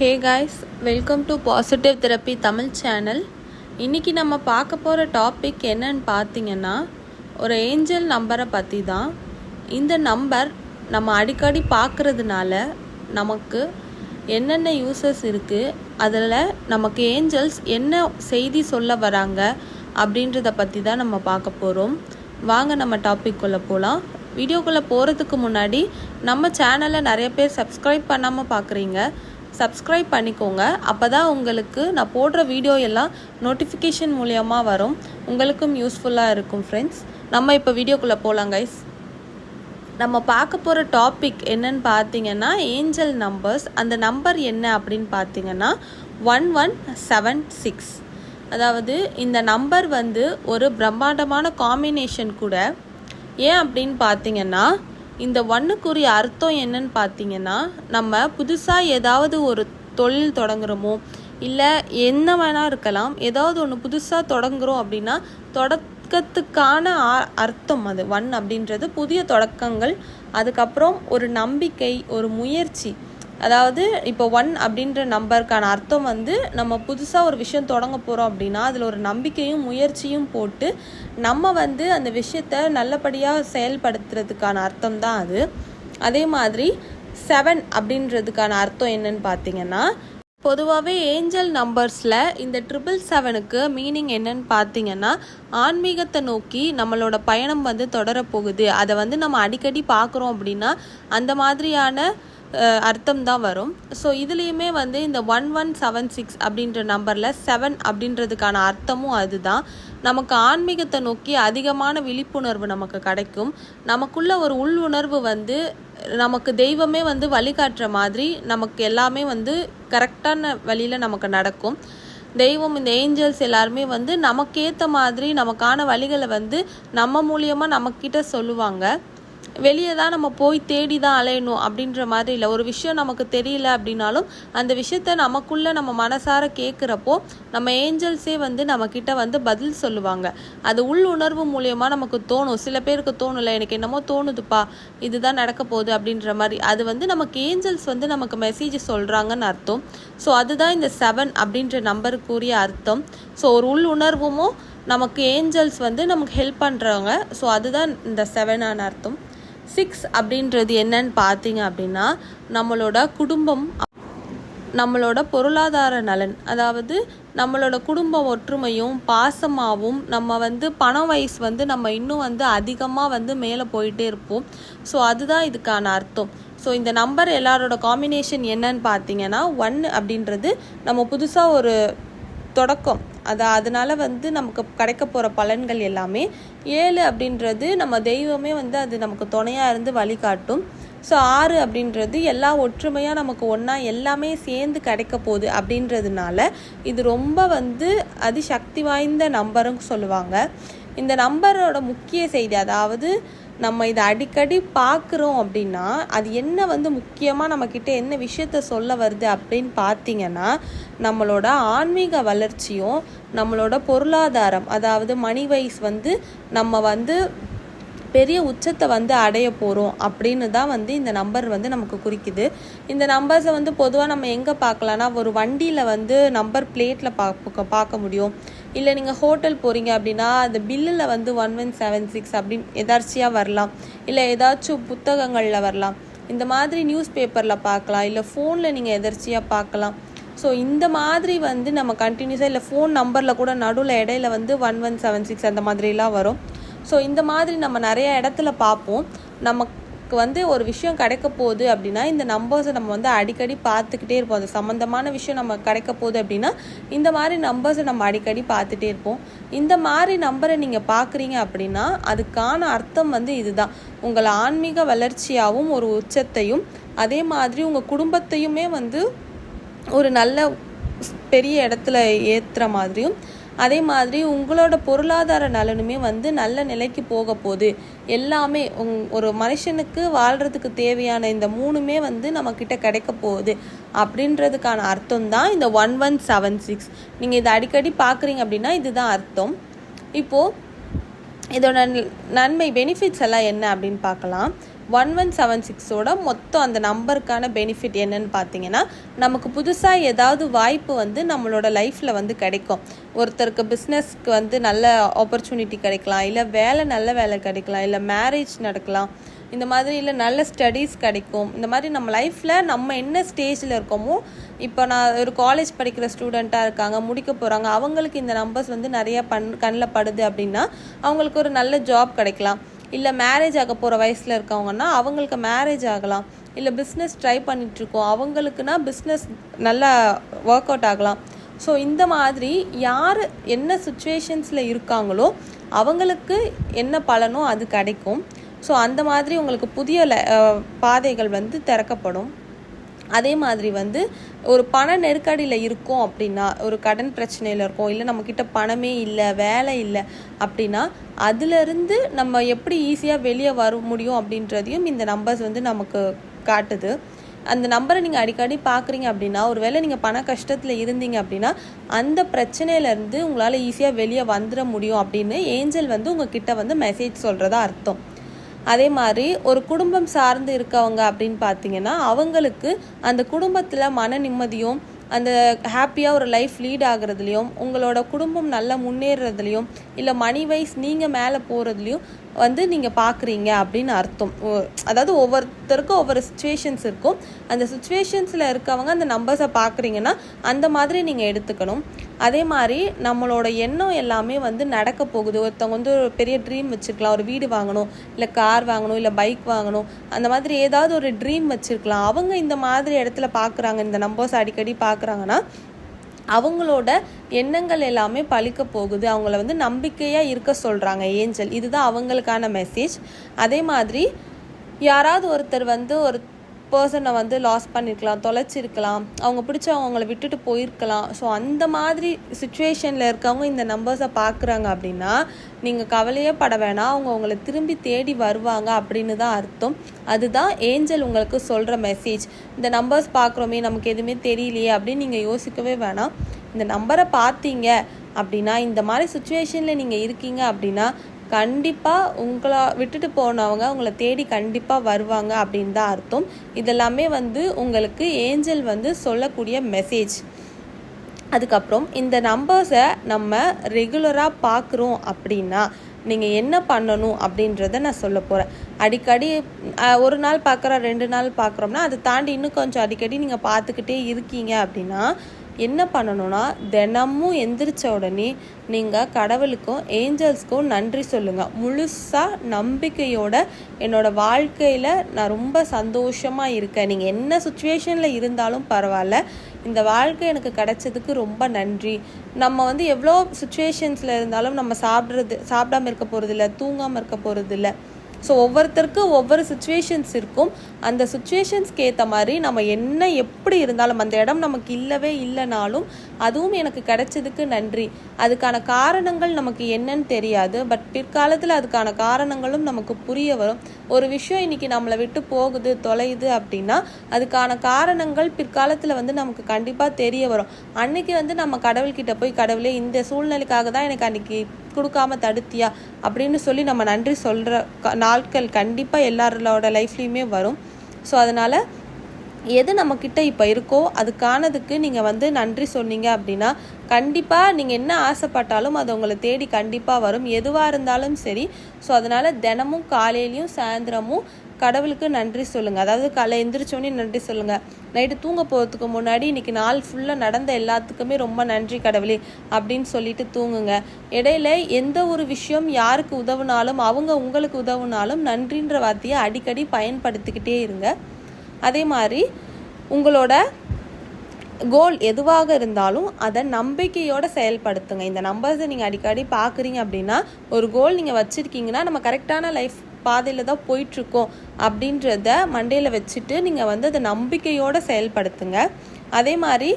Hey guys welcome to positive therapy Tamil channel இன்றைக்கி நம்ம பார்க்க போகிற டாபிக் என்னன்னு பார்த்தீங்கன்னா ஒரு ஏஞ்சல் நம்பரை பற்றி தான் இந்த நம்பர் நம்ம அடிக்கடி பார்க்குறதுனால நமக்கு என்னென்ன யூசஸ் இருக்குது அதில் நமக்கு ஏஞ்சல்ஸ் என்ன செய்தி சொல்ல வராங்க அப்படின்றத பற்றி தான் நம்ம பார்க்க போகிறோம் வாங்க நம்ம டாபிக் குள்ளே போகலாம் வீடியோக்குள்ளே போகிறதுக்கு முன்னாடி நம்ம சேனலை நிறைய பேர் சப்ஸ்கிரைப் பண்ணாமல் பார்க்குறீங்க. சப்ஸ்கிரைப் பண்ணிக்கோங்க. அப்போ தான் உங்களுக்கு நான் போடுற வீடியோ எல்லாம் நோட்டிஃபிகேஷன் மூலியமாக வரும். உங்களுக்கும் யூஸ்ஃபுல்லாக இருக்கும் ஃப்ரெண்ட்ஸ் நம்ம இப்போ வீடியோக்குள்ளே போகலாம் கைஸ் நம்ம பார்க்க போகிற டாபிக் என்னன்னு பார்த்தீங்கன்னா ஏஞ்சல் நம்பர்ஸ் அந்த நம்பர் என்ன அப்படின்னு பார்த்தீங்கன்னா ஒன் ஒன் செவன் சிக்ஸ் அதாவது இந்த நம்பர் வந்து ஒரு பிரம்மாண்டமான காம்பினேஷன் கூட. ஏன் அப்படின்னு பார்த்தீங்கன்னா இந்த ஒன்றுக்குரிய அர்த்தம் என்னன்னு பார்த்தீங்கன்னா நம்ம புதுசாக ஏதாவது ஒரு தொழில் தொடங்குறோமோ இல்லை என்ன வேணா இருக்கலாம் ஏதாவது ஒன்று புதுசாக தொடங்குகிறோம் அப்படின்னா தொடக்கத்துக்கான ஆ- அர்த்தம் அது. ஒன் அப்படின்றது புதிய தொடக்கங்கள் அதுக்கப்புறம் ஒரு நம்பிக்கை ஒரு முயற்சி. அதாவது இப்போ ஒன் அப்படின்ற நம்பருக்கான அர்த்தம் வந்து நம்ம புதுசாக ஒரு விஷயம் தொடங்க போகிறோம் அப்படின்னா அதில் ஒரு நம்பிக்கையும் முயற்சியும் போட்டு நம்ம வந்து அந்த விஷயத்த நல்லபடியாக செயல்படுத்துறதுக்கான அர்த்தம் தான் அது. அதே மாதிரி செவன் அப்படின்றதுக்கான அர்த்தம் என்னன்னு பார்த்தீங்கன்னா பொதுவாகவே ஏஞ்சல் நம்பர்ஸில் இந்த ட்ரிபிள் செவனுக்கு மீனிங் என்னன்னு பார்த்தீங்கன்னா ஆன்மீகத்தை நோக்கி நம்மளோட பயணம் வந்து தொடரப்போகுது. அதை வந்து நம்ம அடிக்கடி பார்க்குறோம் அப்படின்னா அந்த மாதிரியான அர்த்தம் தான் வரும். ஸோ இதுலேயுமே வந்து இந்த ஒன் ஒன் செவன் சிக்ஸ் அப்படின்ற நம்பரில் செவன் அப்படின்றதுக்கான அர்த்தமும் அதுதான். நமக்கு ஆன்மீகத்தை நோக்கி அதிகமான விழிப்புணர்வு நமக்கு கிடைக்கும். நமக்குள்ள ஒரு உள் உணர்வு வந்து நமக்கு தெய்வமே வந்து வழிகாட்டுற மாதிரி நமக்கு எல்லாமே வந்து கரெக்டான வழியில் நமக்கு நடக்கும். தெய்வம் இந்த ஏஞ்சல்ஸ் எல்லாருமே வந்து நமக்கேற்ற மாதிரி நமக்கான வழிகளை வந்து நம்ம மூலியமாக நம்மக்கிட்ட சொல்லுவாங்க. வெளியே தான் நம்ம போய் தேடி தான் அலையணும் அப்படின்ற மாதிரி இல்லை. ஒரு விஷயம் நமக்கு தெரியல அப்படின்னாலும் அந்த விஷயத்த நமக்குள்ளே நம்ம மனசார கேட்குறப்போ நம்ம ஏஞ்சல்ஸே வந்து நம்மக்கிட்ட வந்து பதில் சொல்லுவாங்க. அது உள் உணர்வு மூலயமா நமக்கு தோணும். சில பேருக்கு தோணும்ல எனக்கு என்னமோ தோணுதுப்பா இதுதான் நடக்க போகுது அப்படின்ற மாதிரி. அது வந்து நமக்கு ஏஞ்சல்ஸ் வந்து நமக்கு மெசேஜ் சொல்கிறாங்கன்னு அர்த்தம். ஸோ அதுதான் இந்த செவன் அப்படின்ற நம்பருக்குரிய அர்த்தம். ஸோ ஒரு உள் உணர்வுமோ நமக்கு ஏஞ்சல்ஸ் வந்து நமக்கு ஹெல்ப் பண்ணுறாங்க ஸோ அதுதான் இந்த செவனான அர்த்தம். சிக்ஸ் அப்படின்றது என்னன்னு பார்த்தீங்க அப்படின்னா நம்மளோட குடும்பம் நம்மளோட பொருளாதார நலன். அதாவது நம்மளோட குடும்ப ஒற்றுமையும் பாசமாகவும் நம்ம வந்து பண வயசு வந்து நம்ம இன்னும் வந்து அதிகமாக வந்து மேலே போயிட்டே இருப்போம். ஸோ அதுதான் இதுக்கான அர்த்தம். ஸோ இந்த நம்பர் எல்லாரோட காம்பினேஷன் என்னன்னு பார்த்தீங்கன்னா ஒன் அப்படின்றது நம்ம புதுசாக ஒரு தொடக்கம். அது அதனால வந்து நமக்கு கிடைக்க போகிற பலன்கள் எல்லாமே ஏழு அப்படின்றது நம்ம தெய்வமே வந்து அது நமக்கு துணையாக இருந்து வழிகாட்டும். ஸோ ஆறு அப்படின்றது எல்லா ஒற்றுமையாக நமக்கு ஒன்றா எல்லாமே சேர்ந்து கிடைக்க போகுது அப்படின்றதுனால இது ரொம்ப வந்து அதிசக்தி வாய்ந்த நம்பரும் சொல்லுவாங்க. இந்த நம்பரோட முக்கிய செய்தி அதாவது நம்ம இதை அடிக்கடி பார்க்குறோம் அப்படின்னா அது என்ன வந்து முக்கியமாக நம்மக்கிட்ட என்ன விஷயத்த சொல்ல வருது அப்படின்னு பார்த்தீங்கன்னா நம்மளோட ஆன்மீக வளர்ச்சியும் நம்மளோட பொருளாதாரம் அதாவது மணி வைஸ் வந்து நம்ம வந்து பெரிய உச்சத்தை வந்து அடைய போகிறோம் அப்படின்னு தான் வந்து இந்த நம்பர் வந்து நமக்கு குறிக்குது. இந்த நம்பர்ஸை வந்து பொதுவாக நம்ம எங்கே பார்க்கலான்னா ஒரு வண்டியில் வந்து நம்பர் பிளேட்டில் பார்க்க பார்க்க முடியும். இல்லை நீங்கள் ஹோட்டல் போகிறீங்க அப்படின்னா அந்த பில்லில் வந்து ஒன் ஒன் செவன் சிக்ஸ் அப்படின்னு எதார்ச்சியாக வரலாம். இல்லை ஏதாச்சும் புத்தகங்களில் வரலாம். இந்த மாதிரி நியூஸ் பேப்பரில் பார்க்கலாம். இல்லை ஃபோனில் நீங்கள் எதர்ச்சியாக பார்க்கலாம். ஸோ இந்த மாதிரி வந்து நம்ம கண்டினியூஸாக இல்லை ஃபோன் நம்பரில் கூட நடுவில் இடையில வந்து ஒன் ஒன் செவன் சிக்ஸ் அந்த மாதிரிலாம் வரும். ஸோ இந்த மாதிரி நம்ம நிறைய இடத்துல பார்ப்போம். நம்ம நமக்கு வந்து ஒரு விஷயம் கிடைக்க போகுது அப்படின்னா இந்த நம்பர்ஸை நம்ம வந்து அடிக்கடி பார்த்துக்கிட்டே இருப்போம். அது சம்மந்தமான விஷயம் நம்ம கிடைக்க போகுது அப்படின்னா இந்த மாதிரி நம்பர்ஸை நம்ம அடிக்கடி பார்த்துட்டே இருப்போம். இந்த மாதிரி நம்பரை நீங்கள் பார்க்குறீங்க அப்படின்னா அதுக்கான அர்த்தம் வந்து இதுதான். உங்கள் ஆன்மீக வளர்ச்சியாகவும் ஒரு உச்சத்தையும் அதே மாதிரி உங்கள் குடும்பத்தையுமே வந்து ஒரு நல்ல பெரிய இடத்துல ஏற்றுற மாதிரியும் அதே மாதிரி உங்களோட பொருளாதார நலனுமே வந்து நல்ல நிலைக்கு போக போகுது. எல்லாமே உங் ஒரு மனுஷனுக்கு வாழ்கிறதுக்கு தேவையான இந்த மூணுமே வந்து நம்மக்கிட்ட கிடைக்க போகுது. அப்படின்றதுக்கான அர்த்தம் தான் இந்த ஒன் ஒன் செவன் சிக்ஸ். நீங்கள் இதை அடிக்கடி பார்க்குறீங்க அப்படின்னா இதுதான் அர்த்தம். இப்போது இதோட நன்மை பெனிஃபிட்ஸ் எல்லாம் என்ன அப்படின்னு பார்க்கலாம். ஒன் ஒன் செவன் சிக்ஸோட மொத்தம் அந்த நம்பருக்கான பெனிஃபிட் என்னன்னு பார்த்தீங்கன்னா நமக்கு புதுசாக ஏதாவது வாய்ப்பு வந்து நம்மளோட லைஃப்பில் வந்து கிடைக்கும். ஒருத்தருக்கு பிஸ்னஸ்க்கு வந்து நல்ல ஆப்பர்ச்சுனிட்டி கிடைக்கலாம் இல்லை வேலை நல்ல வேலை கிடைக்கலாம் இல்லை மேரேஜ் நடக்கலாம். இந்த மாதிரி இல்லை நல்ல ஸ்டடீஸ் கிடைக்கும். இந்த மாதிரி நம்ம லைஃப்பில் நம்ம என்ன ஸ்டேஜில் இருக்கோமோ இப்போ நான் ஒரு காலேஜ் படிக்கிற ஸ்டூடெண்ட்டாக இருக்காங்க முடிக்க போகிறாங்க அவங்களுக்கு இந்த நம்பர்ஸ் வந்து நிறையா பண் கண்ணில் படுது அப்படின்னா அவங்களுக்கு ஒரு நல்ல ஜாப் கிடைக்கலாம். இல்லை மேரேஜ் ஆக போகிற வயசில் இருக்கவங்கன்னா அவங்களுக்கு மேரேஜ் ஆகலாம். இல்லை பிஸ்னஸ் ட்ரை பண்ணிகிட்ருக்கோம் அவங்களுக்குனா பிஸ்னஸ் நல்லா ஒர்க் அவுட் ஆகலாம். ஸோ இந்த மாதிரி யார் என்ன சுச்சுவேஷன்ஸில் இருக்காங்களோ அவங்களுக்கு என்ன பலனோ அது கிடைக்கும். ஸோ அந்த மாதிரி உங்களுக்கு புதிய பாதைகள் வந்து திறக்கப்படும். அதே மாதிரி வந்து ஒரு பண நெருக்கடியில் இருக்கோம் அப்படின்னா ஒரு கடன் பிரச்சனையில் இருக்கோம் இல்லை நம்மக்கிட்ட பணமே இல்லை வேலை இல்லை அப்படின்னா அதுலேருந்து நம்ம எப்படி ஈஸியாக வெளியே வர முடியும் அப்படின்றதையும் இந்த நம்பர்ஸ் வந்து நமக்கு காட்டுது. அந்த நம்பரை நீங்கள் அடிக்கடி பார்க்குறீங்க அப்படின்னா ஒருவேளை நீங்கள் பண கஷ்டத்தில் இருந்தீங்க அப்படின்னா அந்த பிரச்சனையிலேருந்து உங்களால் ஈஸியாக வெளியே வந்துட முடியும் அப்படின்னு ஏஞ்சல் வந்து உங்ககிட்ட வந்து மெசேஜ் சொல்கிறதா அர்த்தம். அதே மாதிரி ஒரு குடும்பம் சார்ந்து இருக்கவங்க அப்படின்னு பார்த்தீங்கன்னா அவங்களுக்கு அந்த குடும்பத்தில் மன நிம்மதியும் அந்த ஹாப்பியாக ஒரு லைஃப் லீட் ஆகுறதுலையும் உங்களோட குடும்பம் நல்லா முன்னேறதுலையும் இல்லை மணி வைஸ் நீங்கள் மேலே போகிறதுலையும் வந்து நீங்கள் பார்க்குறீங்க அப்படின்னு அர்த்தம். ஓ- அதாவது ஒவ்வொருத்தருக்கும் ஒவ்வொரு சுச்சுவேஷன்ஸ் இருக்கும். அந்த சுச்சுவேஷன்ஸில் இருக்கவங்க அந்த நம்பர்ஸை பார்க்குறீங்கன்னா அந்த மாதிரி நீங்கள் எடுத்துக்கணும். அதே மாதிரி நம்மளோட எண்ணம் எல்லாமே வந்து நடக்க போகுது. ஒருத்தவங்க வந்து ஒரு பெரிய ட்ரீம் வச்சுருக்கலாம். ஒரு வீடு வாங்கணும் இல்லை கார் வாங்கணும் இல்லை பைக் வாங்கணும். அந்த மாதிரி ஏதாவது ஒரு ட்ரீம் வச்சுருக்கலாம். அவங்க இந்த மாதிரி இடத்துல பார்க்குறாங்க இந்த நம்பர்ஸ் அடிக்கடி பார்க்குறாங்கன்னா அவங்களோட எண்ணங்கள் எல்லாமே பழிக்க போகுது. அவங்கள வந்து நம்பிக்கையாக இருக்க சொல்கிறாங்க ஏஞ்சல். இதுதான் அவங்களுக்கான மெசேஜ் அதே மாதிரி யாராவது ஒருத்தர் வந்து ஒரு பர்சனை வந்து லாஸ் பண்ணியிருக்கலாம் தொலைச்சிருக்கலாம். அவங்க பிடிச்ச அவங்கள விட்டுட்டு போயிருக்கலாம். ஸோ அந்த மாதிரி சுச்சுவேஷனில் இருக்கவங்க இந்த நம்பர்ஸை பார்க்குறாங்க அப்படின்னா நீங்கள் கவலையே பட வேணாம். அவங்க உங்களை திரும்பி தேடி வருவாங்க அப்படின்னு தான் அர்த்தம். அதுதான் ஏஞ்சல் உங்களுக்கு சொல்கிற மெசேஜ் இந்த நம்பர்ஸ் பார்க்குறோமே நமக்கு எதுவுமே தெரியலையே அப்படின்னு நீங்கள் யோசிக்கவே வேணாம். இந்த நம்பரை பார்த்தீங்க அப்படின்னா இந்த மாதிரி சுச்சுவேஷனில் நீங்கள் இருக்கீங்க அப்படின்னா கண்டிப்பாக உங்களை விட்டுட்டு போனவங்க உங்களை தேடி கண்டிப்பாக வருவாங்க அப்படின்னு தான் அர்த்தம். இதெல்லாமே வந்து உங்களுக்கு ஏஞ்சல் வந்து சொல்லக்கூடிய மெசேஜ் அதுக்கப்புறம் இந்த நம்பர்ஸை நம்ம ரெகுலராக பார்க்குறோம் அப்படின்னா நீங்கள் என்ன பண்ணணும் அப்படின்றத நான் சொல்ல போகிறேன் அடிக்கடி ஒரு நாள் பார்க்குறோம் ரெண்டு நாள் பார்க்குறோம்னா அதை தாண்டி இன்னும் கொஞ்சம் அடிக்கடி நீங்கள் பார்த்துக்கிட்டே இருக்கீங்க அப்படின்னா என்ன பண்ணணும்னா தினமும் எந்திரிச்ச உடனே நீங்கள் கடவுளுக்கும் ஏஞ்சல்ஸ்க்கும் நன்றி சொல்லுங்கள் முழுசாக நம்பிக்கையோட என்னோடய வாழ்க்கையில் நான் ரொம்ப சந்தோஷமாக இருக்கேன். நீங்கள் என்ன சுச்சுவேஷனில் இருந்தாலும் பரவாயில்ல. இந்த வாழ்க்கை எனக்கு கிடைச்சதுக்கு ரொம்ப நன்றி. நம்ம வந்து எவ்வளோ சுச்சுவேஷன்ஸில் இருந்தாலும் நம்ம சாப்பிட்றது சாப்பிடாம இருக்க போகிறதில்ல தூங்காமல் இருக்க போகிறதில்ல ஸோ ஒவ்வொருத்தருக்கும் ஒவ்வொரு சுச்சுவேஷன்ஸ் இருக்கும். அந்த சுச்சுவேஷன்ஸ்க்கு ஏற்ற மாதிரி நம்ம என்ன எப்படி இருந்தாலும் அந்த இடம் நமக்கு இல்லவே இல்லைனாலும் அதுவும் எனக்கு கிடைச்சதுக்கு நன்றி. அதுக்கான காரணங்கள் நமக்கு என்னன்னு தெரியாது. பட் பிற்காலத்தில் அதுக்கான காரணங்களும் நமக்கு புரிய வரும். ஒரு விஷயம் இன்னைக்கு நம்மளை விட்டு போகுது தொலையுது அப்படின்னா அதுக்கான காரணங்கள் பிற்காலத்தில் வந்து நமக்கு கண்டிப்பாக தெரிய வரும். அன்னைக்கு வந்து நம்ம கடவுள்கிட்ட போய் கடவுளே இந்த சூழ்நிலைக்காக தான் எனக்கு அன்னைக்கு கொடுக்காம தடுத்தியா? அப்படின்னு சொல்லி நம்ம நன்றி சொல்கிற நாட்கள் கண்டிப்பாக எல்லாரோட லைஃப்லேயுமே வரும். ஸோ அதனால் எது நம்மக்கிட்ட இப்போ இருக்கோ அதுக்கானதுக்கு நீங்கள் வந்து நன்றி சொன்னீங்க அப்படின்னா கண்டிப்பாக நீங்கள் என்ன ஆசைப்பட்டாலும் அது உங்களை தேடி கண்டிப்பாக வரும். எதுவாக இருந்தாலும் சரி. ஸோ அதனால் தினமும் காலையிலையும் சாயந்தரமும் கடவுளுக்கு நன்றி சொல்லுங்கள் அதாவது காலை எந்திரிச்சோன்னே நன்றி சொல்லுங்கள் நைட்டு தூங்க போகிறதுக்கு முன்னாடி இன்றைக்கி நாள் ஃபுல்லாக நடந்த எல்லாத்துக்குமே ரொம்ப நன்றி கடவுளே அப்படின்னு சொல்லிட்டு தூங்குங்க. இடையில எந்த ஒரு விஷயம் யாருக்கு உதவுனாலும் அவங்க உங்களுக்கு உதவுனாலும் நன்றின்ற வார்த்தையை அடிக்கடி பயன்படுத்திக்கிட்டே இருங்க. அதே மாதிரி உங்களோட கோல் எதுவாக இருந்தாலும் அதை நம்பிக்கையோடு செயல்படுத்துங்க. இந்த நம்பர்ஸை நீங்கள் அடிக்கடி பார்க்குறீங்க அப்படின்னா ஒரு கோல் நீங்கள் வச்சுருக்கீங்கன்னா நம்ம கரெக்டான லைஃப் பாதையில் தான் போயிட்டுருக்கோம் அப்படின்றத மண்டையில் வச்சுட்டு நீங்கள் வந்து அதை நம்பிக்கையோடு செயல்படுத்துங்க. அதே மாதிரி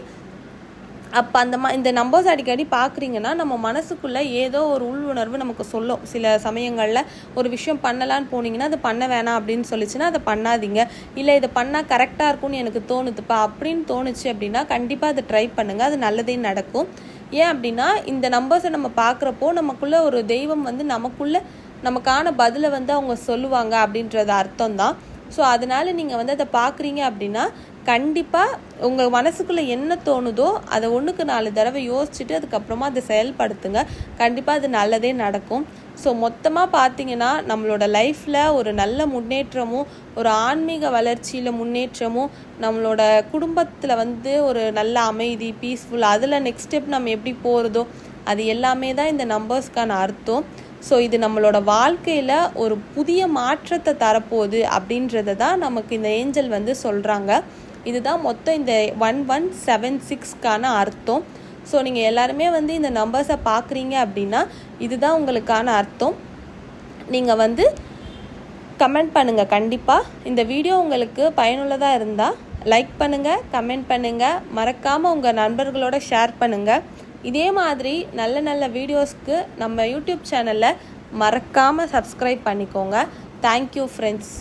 அப்போ அந்த மா இந்த நம்பர்ஸ் அடிக்கடி பார்க்குறீங்கன்னா நம்ம மனசுக்குள்ளே ஏதோ ஒரு உள் உணர்வு நமக்கு சொல்லும். சில சமயங்களில் ஒரு விஷயம் பண்ணலான்னு போனீங்கன்னா அது பண்ண வேணாம் அப்படின்னு சொல்லிச்சுன்னா அதை பண்ணாதீங்க. இல்லை இதை பண்ணால் கரெக்டாக இருக்கும்னு எனக்கு தோணுதுப்பா அப்படின்னு தோணுச்சு அப்படின்னா கண்டிப்பாக அதை ட்ரை பண்ணுங்கள் அது நல்லதே நடக்கும். ஏன் அப்படின்னா இந்த நம்பர்ஸை நம்ம பார்க்குறப்போ நமக்குள்ளே ஒரு தெய்வம் வந்து நமக்குள்ளே நமக்கான பதிலை வந்து அவங்க சொல்லுவாங்க அப்படின்றது அர்த்தம் தான் ஸோ அதனால் நீங்கள் வந்து அதை பார்க்குறீங்க அப்படின்னா கண்டிப்பாக உங்கள் மனசுக்குள்ளே என்ன தோணுதோ அதை ஒன்றுக்கு நாலு தடவை யோசிச்சுட்டு அதுக்கப்புறமா அதை செயல்படுத்துங்க. கண்டிப்பாக அது நல்லதே நடக்கும். ஸோ மொத்தமாக பார்த்தீங்கன்னா நம்மளோட லைஃப்பில் ஒரு நல்ல முன்னேற்றமும் ஒரு ஆன்மீக வளர்ச்சியில் முன்னேற்றமும் நம்மளோட குடும்பத்தில் வந்து ஒரு நல்ல அமைதி பீஸ்ஃபுல் அதில் நெக்ஸ்ட் ஸ்டெப் நம்ம எப்படி போகிறதோ அது எல்லாமே தான் இந்த நம்பர்ஸ்க்கான அர்த்தம். ஸோ இது நம்மளோட வாழ்க்கையில் ஒரு புதிய மாற்றத்தை தரப்போகுது அப்படின்றத தான் நமக்கு இந்த ஏஞ்சல் வந்து சொல்கிறாங்க இதுதான் மொத்தம் இந்த ஒன் ஒன் செவன் சிக்ஸ்க்கான அர்த்தம். ஸோ நீங்கள் எல்லாருமே வந்து இந்த நம்பர்ஸை பார்க்குறீங்க அப்படின்னா இதுதான் உங்களுக்கான அர்த்தம். நீங்கள் வந்து கமெண்ட் பண்ணுங்கள் கண்டிப்பாக இந்த வீடியோ உங்களுக்கு பயனுள்ளதாக இருந்தால் லைக் பண்ணுங்கள் கமெண்ட் பண்ணுங்கள் மறக்காமல் உங்கள் நண்பர்களோட ஷேர் பண்ணுங்கள் இதே மாதிரி நல்ல நல்ல வீடியோஸ்க்கு நம்ம யூடியூப் சேனலை மறக்காமல் சப்ஸ்கிரைப் பண்ணிக்கோங்க. Thank you friends